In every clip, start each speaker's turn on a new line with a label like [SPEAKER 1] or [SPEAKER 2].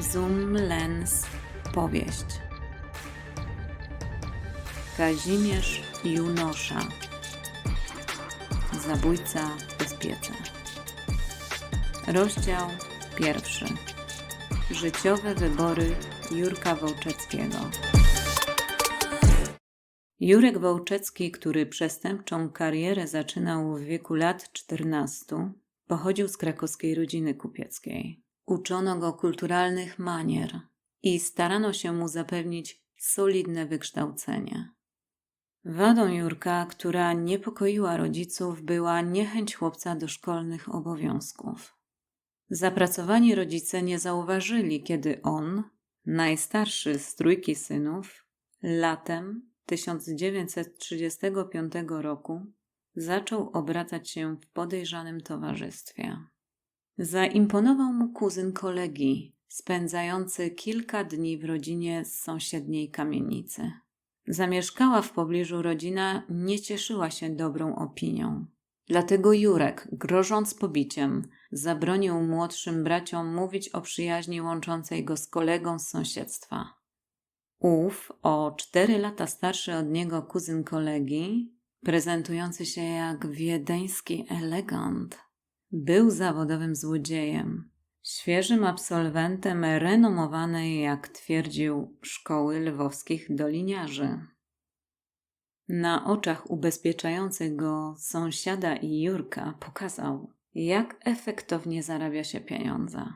[SPEAKER 1] Zum Lens Powieść. Kazimierz Junosza. Zabójca w bezpiece Rozdział pierwszy. Życiowe wybory Jurka Wołczeckiego. Jurek Wołczecki, który przestępczą karierę zaczynał w wieku lat 14, pochodził z krakowskiej rodziny kupieckiej. Uczono go kulturalnych manier i starano się mu zapewnić solidne wykształcenie. Wadą Jurka, która niepokoiła rodziców, była niechęć chłopca do szkolnych obowiązków. Zapracowani rodzice nie zauważyli, kiedy on, najstarszy z trójki synów, latem 1935 roku zaczął obracać się w podejrzanym towarzystwie. Zaimponował mu kuzyn kolegi, spędzający kilka dni w rodzinie z sąsiedniej kamienicy. Zamieszkała w pobliżu rodzina nie cieszyła się dobrą opinią. Dlatego Jurek, grożąc pobiciem, zabronił młodszym braciom mówić o przyjaźni łączącej go z kolegą z sąsiedztwa. Ów, o cztery lata starszy od niego kuzyn kolegi, prezentujący się jak wiedeński elegant, był zawodowym złodziejem, świeżym absolwentem renomowanej, jak twierdził, szkoły lwowskich doliniarzy. Na oczach ubezpieczających go sąsiada i Jurka pokazał, jak efektownie zarabia się pieniądze.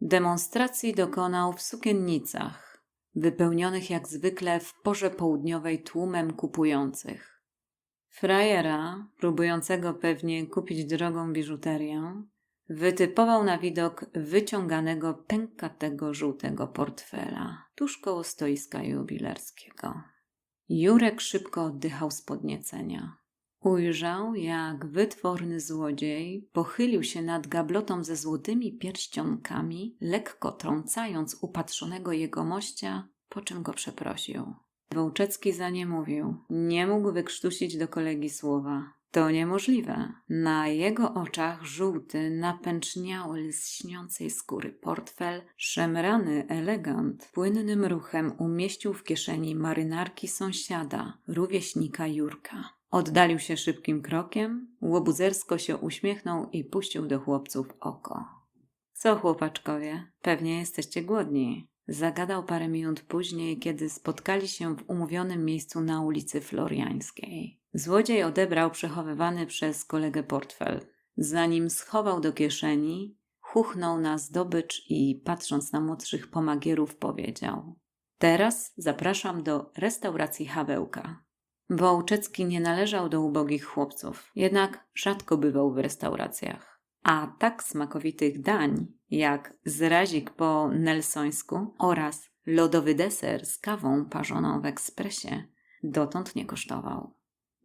[SPEAKER 1] Demonstracji dokonał w sukiennicach, wypełnionych jak zwykle w porze południowej tłumem kupujących. Frajera, próbującego pewnie kupić drogą biżuterię, wytypował na widok wyciąganego pękatego żółtego portfela tuż koło stoiska jubilerskiego. Jurek szybko oddychał z podniecenia. Ujrzał, jak wytworny złodziej pochylił się nad gablotą ze złotymi pierścionkami, lekko trącając upatrzonego jegomościa, po czym go przeprosił. Wołczecki za nie mówił. Nie mógł wykrztusić do kolegi słowa. To niemożliwe. Na jego oczach żółty, napęczniały z śniącej skóry portfel, szemrany elegant, płynnym ruchem umieścił w kieszeni marynarki sąsiada, rówieśnika Jurka. Oddalił się szybkim krokiem, łobuzersko się uśmiechnął i puścił do chłopców oko. Co, chłopaczkowie, pewnie jesteście głodni. Zagadał parę minut później, kiedy spotkali się w umówionym miejscu na ulicy Floriańskiej. Złodziej odebrał przechowywany przez kolegę portfel. Zanim schował do kieszeni, chuchnął na zdobycz i patrząc na młodszych pomagierów powiedział Teraz zapraszam do restauracji Hawełka. Wołczecki nie należał do ubogich chłopców, jednak rzadko bywał w restauracjach. A tak smakowitych dań, jak zrazik po nelsońsku oraz lodowy deser z kawą parzoną w ekspresie, dotąd nie kosztował.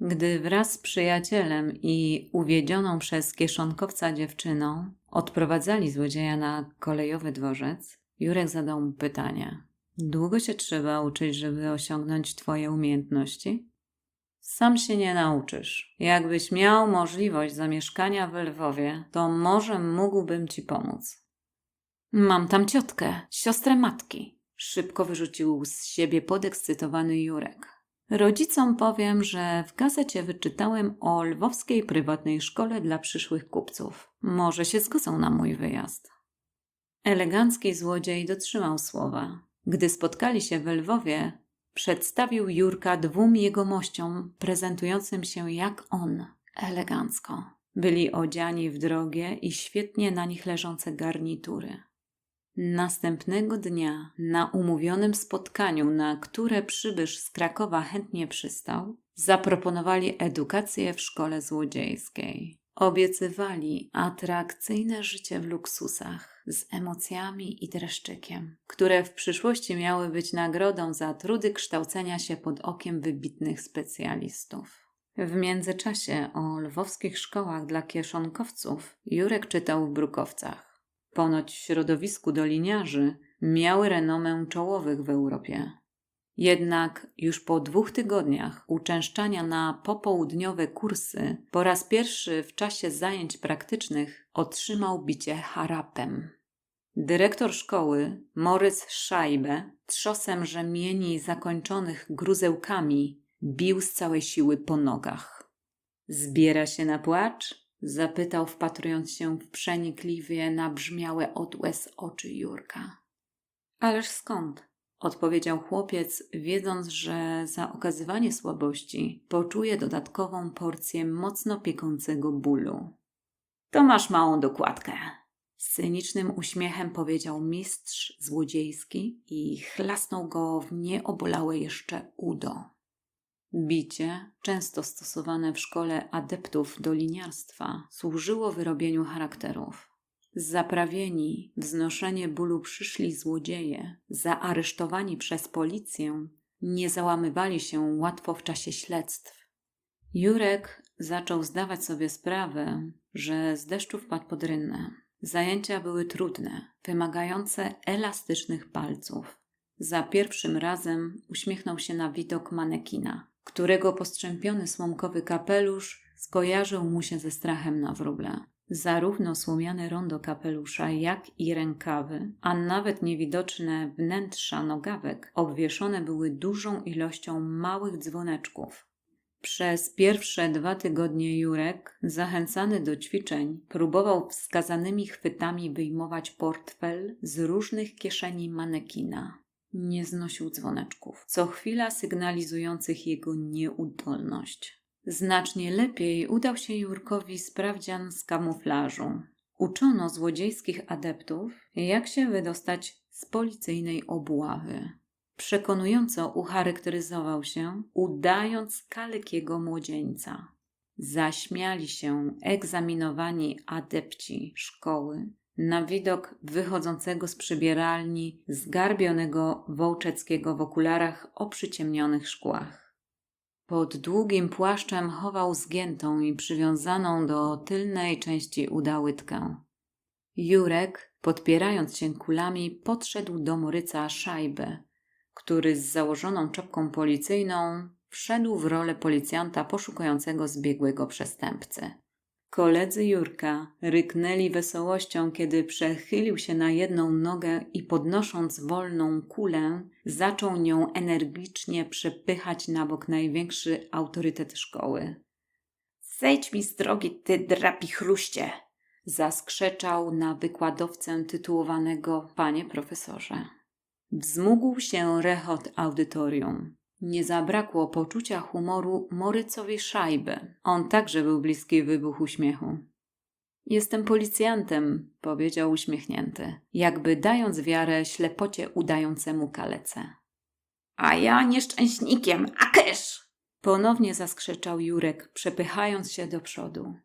[SPEAKER 1] Gdy wraz z przyjacielem i uwiedzioną przez kieszonkowca dziewczyną odprowadzali złodzieja na kolejowy dworzec, Jurek zadał mu pytanie. Długo się trzeba uczyć, żeby osiągnąć twoje umiejętności? Sam się nie nauczysz. Jakbyś miał możliwość zamieszkania w Lwowie, to może mógłbym ci pomóc. Mam tam ciotkę, siostrę matki. Szybko wyrzucił z siebie podekscytowany Jurek. Rodzicom powiem, że w gazecie wyczytałem o lwowskiej prywatnej szkole dla przyszłych kupców. Może się zgodzą na mój wyjazd. Elegancki złodziej dotrzymał słowa. Gdy spotkali się w Lwowie, przedstawił Jurka dwóm jegomościom, prezentującym się jak on, elegancko. Byli odziani w drogie i świetnie na nich leżące garnitury. Następnego dnia, na umówionym spotkaniu, na które przybysz z Krakowa chętnie przystał, zaproponowali edukację w szkole złodziejskiej. Obiecywali atrakcyjne życie w luksusach, z emocjami i dreszczykiem, które w przyszłości miały być nagrodą za trudy kształcenia się pod okiem wybitnych specjalistów. W międzyczasie o lwowskich szkołach dla kieszonkowców Jurek czytał w Brukowcach. Ponoć w środowisku doliniarzy miały renomę czołowych w Europie. Jednak już po dwóch tygodniach uczęszczania na popołudniowe kursy, po raz pierwszy w czasie zajęć praktycznych otrzymał bicie harapem. Dyrektor szkoły, Morys Szajbe, trzosem rzemieni zakończonych gruzełkami, bił z całej siły po nogach. Zbiera się na płacz? Zapytał, wpatrując się w przenikliwie nabrzmiałe od łez oczy Jurka. Ależ skąd? Odpowiedział chłopiec, wiedząc, że za okazywanie słabości poczuje dodatkową porcję mocno piekącego bólu. To masz małą dokładkę. Z cynicznym uśmiechem powiedział mistrz złodziejski i chlasnął go w nieobolałe jeszcze udo. Bicie, często stosowane w szkole adeptów do liniarstwa, służyło wyrobieniu charakterów. Zaprawieni, wznoszenie bólu przyszli złodzieje, zaaresztowani przez policję, nie załamywali się łatwo w czasie śledztw. Jurek zaczął zdawać sobie sprawę, że z deszczu wpadł pod rynnę. Zajęcia były trudne, wymagające elastycznych palców. Za pierwszym razem uśmiechnął się na widok manekina, którego postrzępiony słomkowy kapelusz skojarzył mu się ze strachem na wróble. Zarówno słomiane rondo kapelusza, jak i rękawy, a nawet niewidoczne wnętrza nogawek obwieszone były dużą ilością małych dzwoneczków. Przez pierwsze dwa tygodnie Jurek, zachęcany do ćwiczeń, próbował wskazanymi chwytami wyjmować portfel z różnych kieszeni manekina. Nie znosił dzwoneczków, co chwila sygnalizujących jego nieudolność. Znacznie lepiej udał się Jurkowi sprawdzian z kamuflażu. Uczono złodziejskich adeptów, jak się wydostać z policyjnej obławy. Przekonująco ucharakteryzował się, udając kalekiego młodzieńca. Zaśmiali się egzaminowani adepci szkoły na widok wychodzącego z przybieralni zgarbionego Wołczeckiego w okularach o przyciemnionych szkłach. Pod długim płaszczem chował zgiętą i przywiązaną do tylnej części uda łydkę. Jurek, podpierając się kulami, podszedł do Moryca szajbę, który z założoną czapką policyjną wszedł w rolę policjanta poszukującego zbiegłego przestępcy. Koledzy Jurka ryknęli wesołością, kiedy przechylił się na jedną nogę i podnosząc wolną kulę, zaczął nią energicznie przepychać na bok największy autorytet szkoły. Zejdź mi z drogi, ty drapi chruście! zaskrzeczał na wykładowcę tytułowanego panie profesorze. Wzmógł się rechot audytorium. Nie zabrakło poczucia humoru Morycowi Szajby. On także był bliski wybuchu śmiechu. Jestem policjantem, powiedział uśmiechnięty, jakby dając wiarę ślepocie udającemu kalece. A ja nieszczęśnikiem, a kesz! Ponownie zaskrzeczał Jurek, przepychając się do przodu.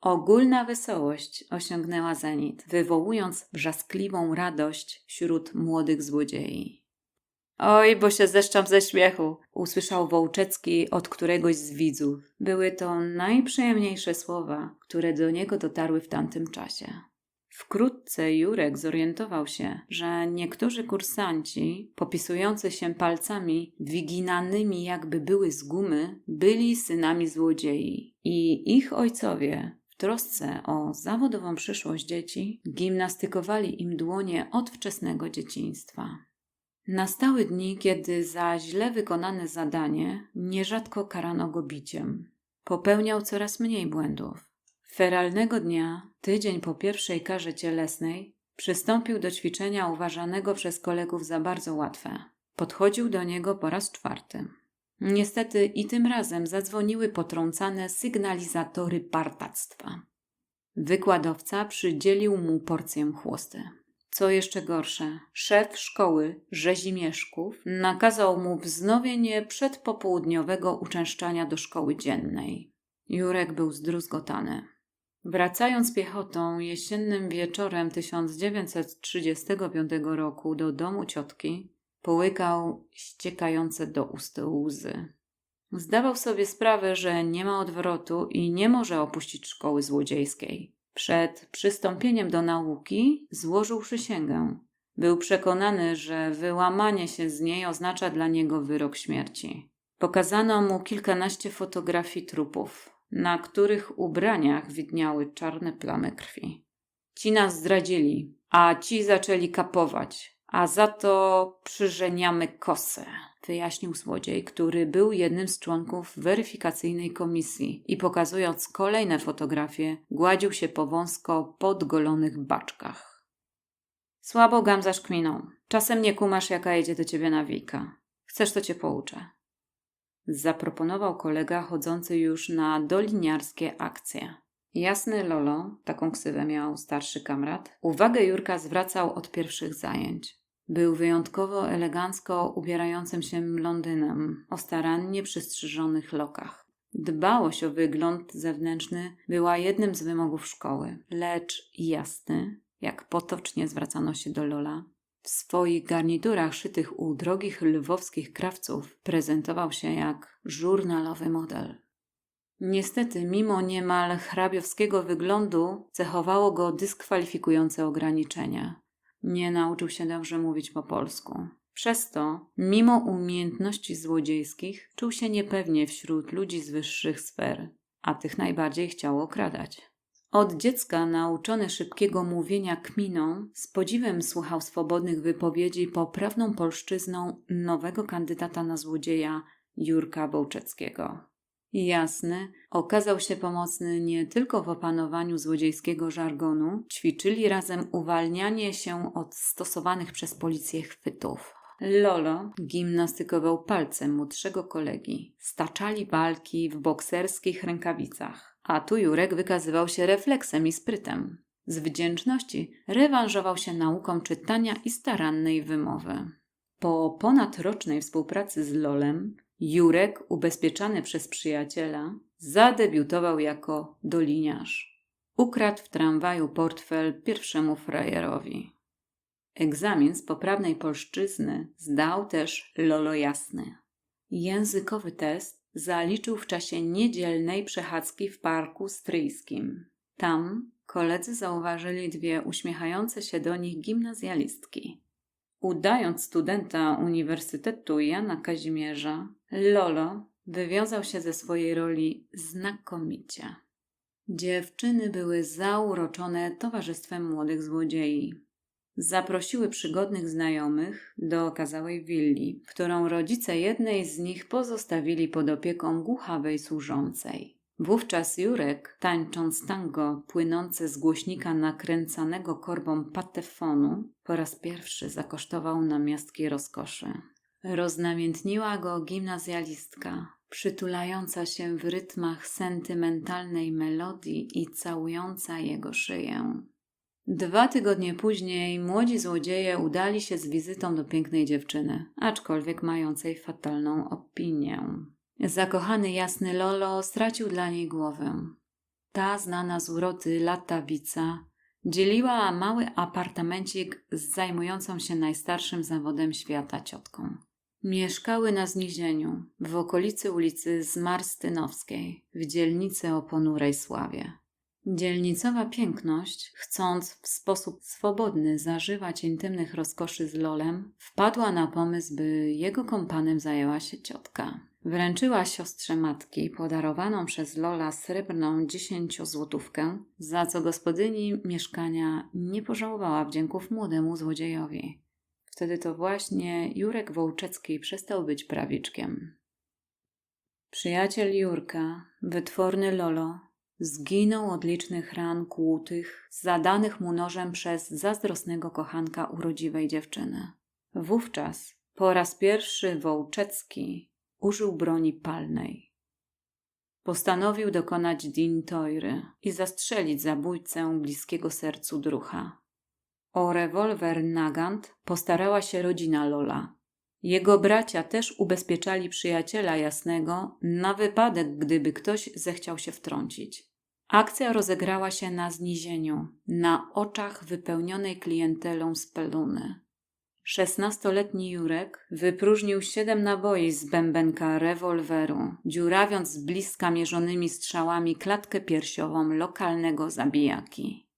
[SPEAKER 1] Ogólna wesołość osiągnęła zenit, wywołując wrzaskliwą radość wśród młodych złodziei. Oj, bo się zeszczam ze śmiechu, usłyszał Wołczecki od któregoś z widzów. Były to najprzyjemniejsze słowa, które do niego dotarły w tamtym czasie. Wkrótce Jurek zorientował się, że niektórzy kursanci, popisujący się palcami wyginanymi jakby były z gumy, byli synami złodziei i ich ojcowie w trosce o zawodową przyszłość dzieci gimnastykowali im dłonie od wczesnego dzieciństwa. Nastały dni, kiedy za źle wykonane zadanie nierzadko karano go biciem. Popełniał coraz mniej błędów. Feralnego dnia, tydzień po pierwszej karze cielesnej, przystąpił do ćwiczenia uważanego przez kolegów za bardzo łatwe. Podchodził do niego po raz czwarty. Niestety i tym razem zadzwoniły potrącane sygnalizatory partactwa. Wykładowca przydzielił mu porcję chłosty. Co jeszcze gorsze, szef szkoły Rzezimieszków nakazał mu wznowienie przedpopołudniowego uczęszczania do szkoły dziennej. Jurek był zdruzgotany. Wracając piechotą jesiennym wieczorem 1935 roku do domu ciotki, połykał ściekające do ust łzy. Zdawał sobie sprawę, że nie ma odwrotu i nie może opuścić szkoły złodziejskiej. Przed przystąpieniem do nauki złożył przysięgę. Był przekonany, że wyłamanie się z niej oznacza dla niego wyrok śmierci. Pokazano mu kilkanaście fotografii trupów, na których ubraniach widniały czarne plamy krwi. Ci nas zdradzili, a ci zaczęli kapować, a za to przyżeniamy kosę, wyjaśnił złodziej, który był jednym z członków weryfikacyjnej komisji i pokazując kolejne fotografie, gładził się po wąsko podgolonych baczkach. Słabo gamzasz kminą. Czasem nie kumasz, jaka jedzie do ciebie nawika. Chcesz, to cię pouczę. Zaproponował kolega chodzący już na doliniarskie akcje. Jasny Lolo, taką ksywę miał starszy kamrat, uwagę Jurka zwracał od pierwszych zajęć. Był wyjątkowo elegancko ubierającym się Londynem, o starannie przystrzyżonych lokach. Dbałość o wygląd zewnętrzny była jednym z wymogów szkoły, lecz jasny, jak potocznie zwracano się do Lola, w swoich garniturach szytych u drogich lwowskich krawców prezentował się jak żurnalowy model. Niestety, mimo niemal hrabiowskiego wyglądu, cechowało go dyskwalifikujące ograniczenia. Nie nauczył się dobrze mówić po polsku. Przez to, mimo umiejętności złodziejskich, czuł się niepewnie wśród ludzi z wyższych sfer, a tych najbardziej chciał okradać. Od dziecka nauczony szybkiego mówienia kminą, z podziwem słuchał swobodnych wypowiedzi poprawną polszczyzną nowego kandydata na złodzieja Jurka Bołczeckiego. Jasny, okazał się pomocny nie tylko w opanowaniu złodziejskiego żargonu, ćwiczyli razem uwalnianie się od stosowanych przez policję chwytów. Lolo gimnastykował palcem młodszego kolegi. Staczali walki w bokserskich rękawicach, a tu Jurek wykazywał się refleksem i sprytem. Z wdzięczności rewanżował się nauką czytania i starannej wymowy. Po ponadrocznej współpracy z Lolem Jurek, ubezpieczany przez przyjaciela, zadebiutował jako doliniarz. Ukradł w tramwaju portfel pierwszemu frajerowi. Egzamin z poprawnej polszczyzny zdał też Lolo Jasny. Językowy test zaliczył w czasie niedzielnej przechadzki w parku stryjskim. Tam koledzy zauważyli dwie uśmiechające się do nich gimnazjalistki. Udając studenta Uniwersytetu Jana Kazimierza, Lolo wywiązał się ze swojej roli znakomicie. Dziewczyny były zauroczone towarzystwem młodych złodziei. Zaprosiły przygodnych znajomych do okazałej willi, którą rodzice jednej z nich pozostawili pod opieką głuchawej służącej. Wówczas Jurek, tańcząc tango płynące z głośnika nakręcanego korbą patefonu, po raz pierwszy zakosztował namiastki rozkoszy. Roznamiętniła go gimnazjalistka, przytulająca się w rytmach sentymentalnej melodii i całująca jego szyję. Dwa tygodnie później młodzi złodzieje udali się z wizytą do pięknej dziewczyny, aczkolwiek mającej fatalną opinię. Zakochany jasny Lolo stracił dla niej głowę. Ta znana z uroty latawica dzieliła mały apartamencik z zajmującą się najstarszym zawodem świata ciotką. Mieszkały na znizieniu, w okolicy ulicy Zmarstynowskiej, w dzielnicy o ponurej sławie. Dzielnicowa piękność, chcąc w sposób swobodny zażywać intymnych rozkoszy z Lolem, wpadła na pomysł, by jego kompanem zajęła się ciotka. Wręczyła siostrze matki podarowaną przez Lola srebrną dziesięciozłotówkę, za co gospodyni mieszkania nie pożałowała wdzięków młodemu złodziejowi. Wtedy to właśnie Jurek Wołczecki przestał być prawiczkiem. Przyjaciel Jurka, wytworny Lolo, zginął od licznych ran kłutych, zadanych mu nożem przez zazdrosnego kochanka urodziwej dziewczyny. Wówczas po raz pierwszy Wołczecki użył broni palnej. Postanowił dokonać dintoiry i zastrzelić zabójcę bliskiego sercu drucha. O rewolwer Nagant postarała się rodzina Lola. Jego bracia też ubezpieczali przyjaciela jasnego na wypadek, gdyby ktoś zechciał się wtrącić. Akcja rozegrała się na znizieniu, na oczach wypełnionej klientelą z peluny. Szesnastoletni Jurek wypróżnił siedem naboi z bębenka rewolweru, dziurawiąc z bliska mierzonymi strzałami klatkę piersiową lokalnego zabijaki.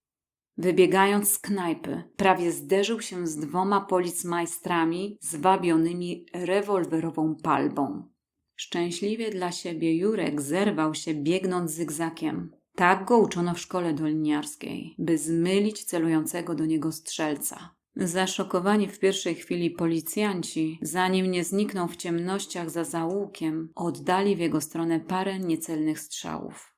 [SPEAKER 1] Wybiegając z knajpy, prawie zderzył się z dwoma policmajstrami zwabionymi rewolwerową palbą. Szczęśliwie dla siebie Jurek zerwał się biegnąc zygzakiem. Tak go uczono w szkole doliniarskiej, by zmylić celującego do niego strzelca. Zaszokowani w pierwszej chwili policjanci, zanim nie zniknął w ciemnościach za zaułkiem, oddali w jego stronę parę niecelnych strzałów.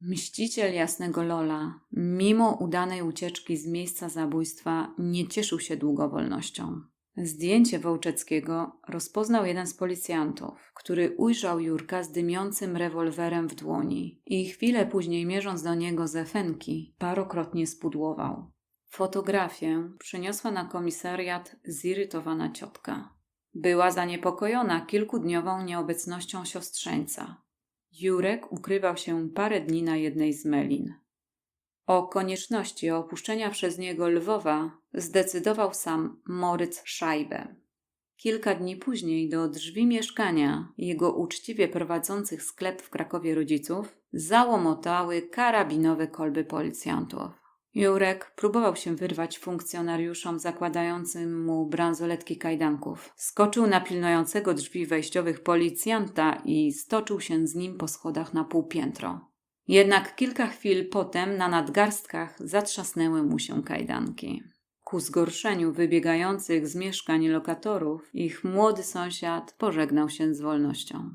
[SPEAKER 1] Mściciel jasnego Lola, mimo udanej ucieczki z miejsca zabójstwa, nie cieszył się długo wolnością. Zdjęcie Wołczeckiego rozpoznał jeden z policjantów, który ujrzał Jurka z dymiącym rewolwerem w dłoni i chwilę później, mierząc do niego ze fenki, parokrotnie spudłował. Fotografię przyniosła na komisariat zirytowana ciotka. Była zaniepokojona kilkudniową nieobecnością siostrzeńca. Jurek ukrywał się parę dni na jednej z melin. O konieczności opuszczenia przez niego Lwowa zdecydował sam Moryc Szajbę. Kilka dni później do drzwi mieszkania jego uczciwie prowadzących sklep w Krakowie rodziców załomotały karabinowe kolby policjantów. Jurek próbował się wyrwać funkcjonariuszom zakładającym mu bransoletki kajdanków. Skoczył na pilnującego drzwi wejściowych policjanta i stoczył się z nim po schodach na półpiętro. Jednak kilka chwil potem na nadgarstkach zatrzasnęły mu się kajdanki. Ku zgorszeniu wybiegających z mieszkań lokatorów, ich młody sąsiad pożegnał się z wolnością.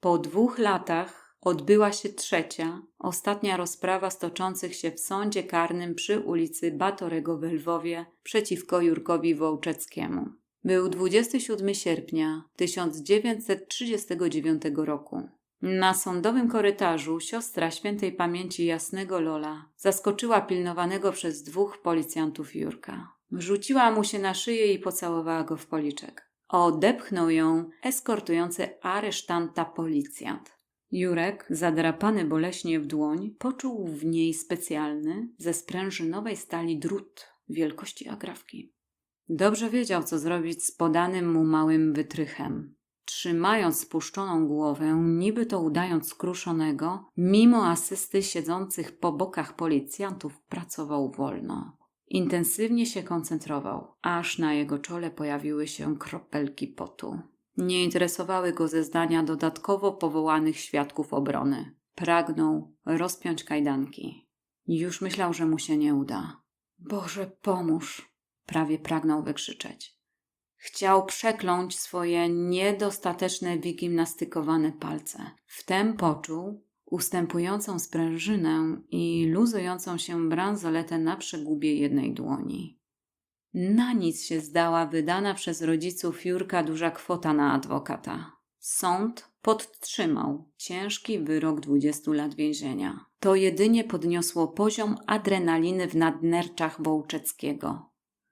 [SPEAKER 1] Po dwóch latach odbyła się trzecia, ostatnia rozprawa stoczących się w sądzie karnym przy ulicy Batorego w Lwowie przeciwko Jurkowi Wołczeckiemu. Był 27 sierpnia 1939 roku. Na sądowym korytarzu siostra świętej pamięci jasnego Lola zaskoczyła pilnowanego przez dwóch policjantów Jurka. Rzuciła mu się na szyję i pocałowała go w policzek. Odepchnął ją eskortujący aresztanta policjant. Jurek, zadrapany boleśnie w dłoń, poczuł w niej specjalny, ze sprężynowej stali drut wielkości agrafki. Dobrze wiedział, co zrobić z podanym mu małym wytrychem. Trzymając spuszczoną głowę, niby to udając skruszonego, mimo asysty siedzących po bokach policjantów, pracował wolno. Intensywnie się koncentrował, aż na jego czole pojawiły się kropelki potu. Nie interesowały go zeznania dodatkowo powołanych świadków obrony. Pragnął rozpiąć kajdanki. Już myślał, że mu się nie uda. Boże, pomóż! Prawie pragnął wykrzyczeć. Chciał przekląć swoje niedostateczne wygimnastykowane palce. Wtem poczuł ustępującą sprężynę i luzującą się bransoletę na przegubie jednej dłoni. Na nic się zdała wydana przez rodziców Jurka duża kwota na adwokata. Sąd podtrzymał ciężki wyrok 20 lat więzienia. To jedynie podniosło poziom adrenaliny w nadnerczach Wołczeckiego.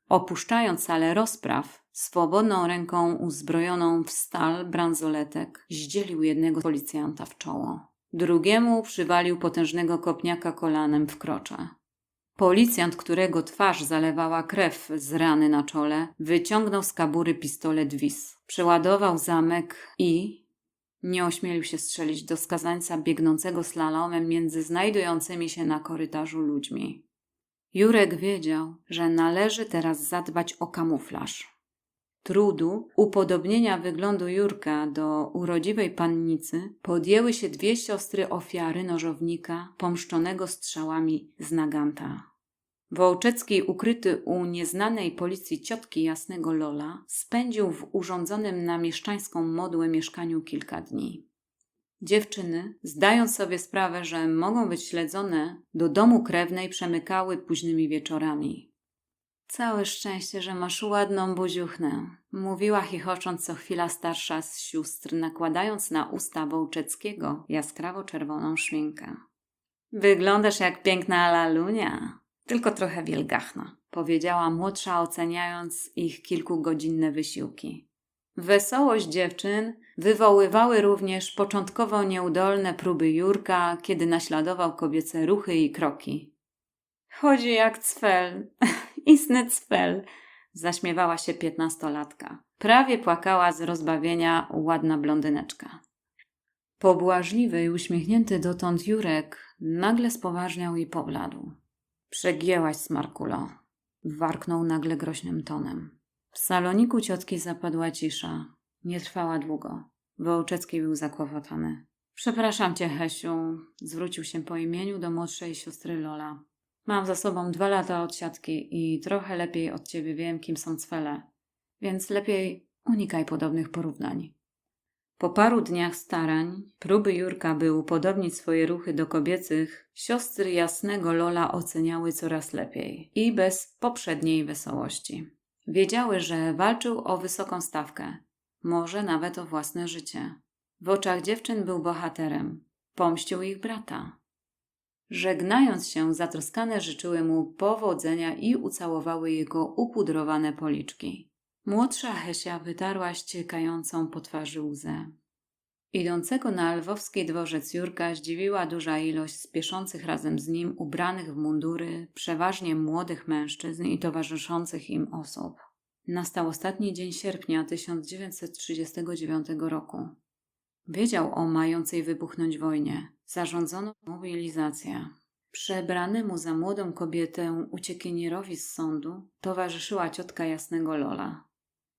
[SPEAKER 1] Opuszczając salę rozpraw, swobodną ręką uzbrojoną w stal bransoletek zdzielił jednego policjanta w czoło. Drugiemu przywalił potężnego kopniaka kolanem w krocze. Policjant, którego twarz zalewała krew z rany na czole, wyciągnął z kabury pistolet Wis. Przeładował zamek i nie ośmielił się strzelić do skazańca biegnącego slalomem między znajdującymi się na korytarzu ludźmi. Jurek wiedział, że należy teraz zadbać o kamuflaż. Trudu upodobnienia wyglądu Jurka do urodziwej pannicy podjęły się dwie siostry ofiary nożownika pomszczonego strzałami z naganta. Wołczecki, ukryty u nieznanej policji ciotki jasnego Lola, spędził w urządzonym na mieszczańską modłę mieszkaniu kilka dni. Dziewczyny, zdając sobie sprawę, że mogą być śledzone, do domu krewnej przemykały późnymi wieczorami. Całe szczęście, że masz ładną buziuchnę, mówiła chichocząc co chwila starsza z sióstr, nakładając na usta Wołczeckiego jaskrawo czerwoną szminkę. Wyglądasz jak piękna lalunia, tylko trochę wielgachna, powiedziała młodsza, oceniając ich kilkugodzinne wysiłki. Wesołość dziewczyn wywoływały również początkowo nieudolne próby Jurka, kiedy naśladował kobiece ruchy i kroki. Chodzi jak cwel, istny cwel, zaśmiewała się piętnastolatka. Prawie płakała z rozbawienia ładna blondyneczka. Pobłażliwy i uśmiechnięty dotąd Jurek nagle spoważniał i pobladł. Przegięłaś, Smarkulo, warknął nagle groźnym tonem. W saloniku ciotki zapadła cisza. Nie trwała długo. Wołczecki był zakłopotany. Przepraszam cię, Hesiu, zwrócił się po imieniu do młodszej siostry Lola. Mam za sobą dwa lata odsiadki i trochę lepiej od ciebie wiem, kim są cwele, więc lepiej unikaj podobnych porównań. Po paru dniach starań, próby Jurka, by upodobnić swoje ruchy do kobiecych, siostry jasnego Lola oceniały coraz lepiej i bez poprzedniej wesołości. Wiedziały, że walczył o wysoką stawkę, może nawet o własne życie. W oczach dziewczyn był bohaterem, pomścił ich brata. Żegnając się, zatroskane życzyły mu powodzenia i ucałowały jego upudrowane policzki. Młodsza Hesia wytarła ściekającą po twarzy łzę. Idącego na lwowski dworzec Jurka zdziwiła duża ilość spieszących razem z nim ubranych w mundury, przeważnie młodych mężczyzn i towarzyszących im osób. Nastał ostatni dzień sierpnia 1939 roku. Wiedział o mającej wybuchnąć wojnie. Zarządzono mobilizację. Przebranemu za młodą kobietę uciekinierowi z sądu towarzyszyła ciotka jasnego Lola.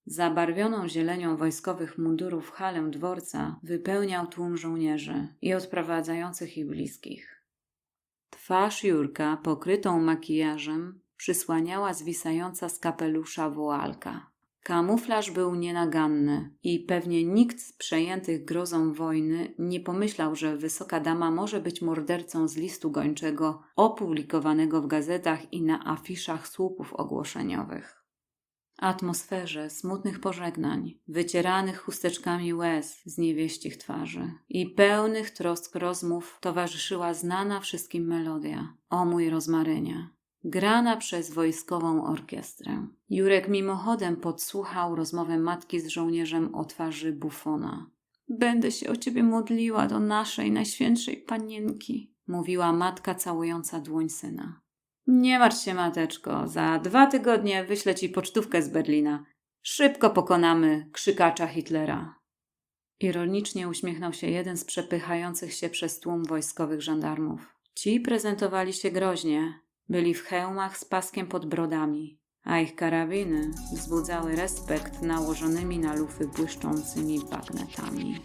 [SPEAKER 1] Zabarwioną zielenią wojskowych mundurów halę dworca wypełniał tłum żołnierzy i odprowadzających ich bliskich. Twarz Jurka, pokrytą makijażem, przysłaniała zwisająca z kapelusza woalka. Kamuflaż był nienaganny i pewnie nikt z przejętych grozą wojny nie pomyślał, że wysoka dama może być mordercą z listu gończego opublikowanego w gazetach i na afiszach słupów ogłoszeniowych. Atmosferze smutnych pożegnań, wycieranych chusteczkami łez z niewieścich twarzy i pełnych trosk rozmów towarzyszyła znana wszystkim melodia. O mój rozmarynie, grana przez wojskową orkiestrę. Jurek mimochodem podsłuchał rozmowę matki z żołnierzem o twarzy bufona. Będę się o ciebie modliła do naszej najświętszej panienki, mówiła matka całująca dłoń syna. Nie martw się, mateczko. Za dwa tygodnie wyślę ci pocztówkę z Berlina. Szybko pokonamy krzykacza Hitlera. Ironicznie uśmiechnął się jeden z przepychających się przez tłum wojskowych żandarmów. Ci prezentowali się groźnie. Byli w hełmach z paskiem pod brodami, a ich karabiny wzbudzały respekt nałożonymi na lufy błyszczącymi bagnetami.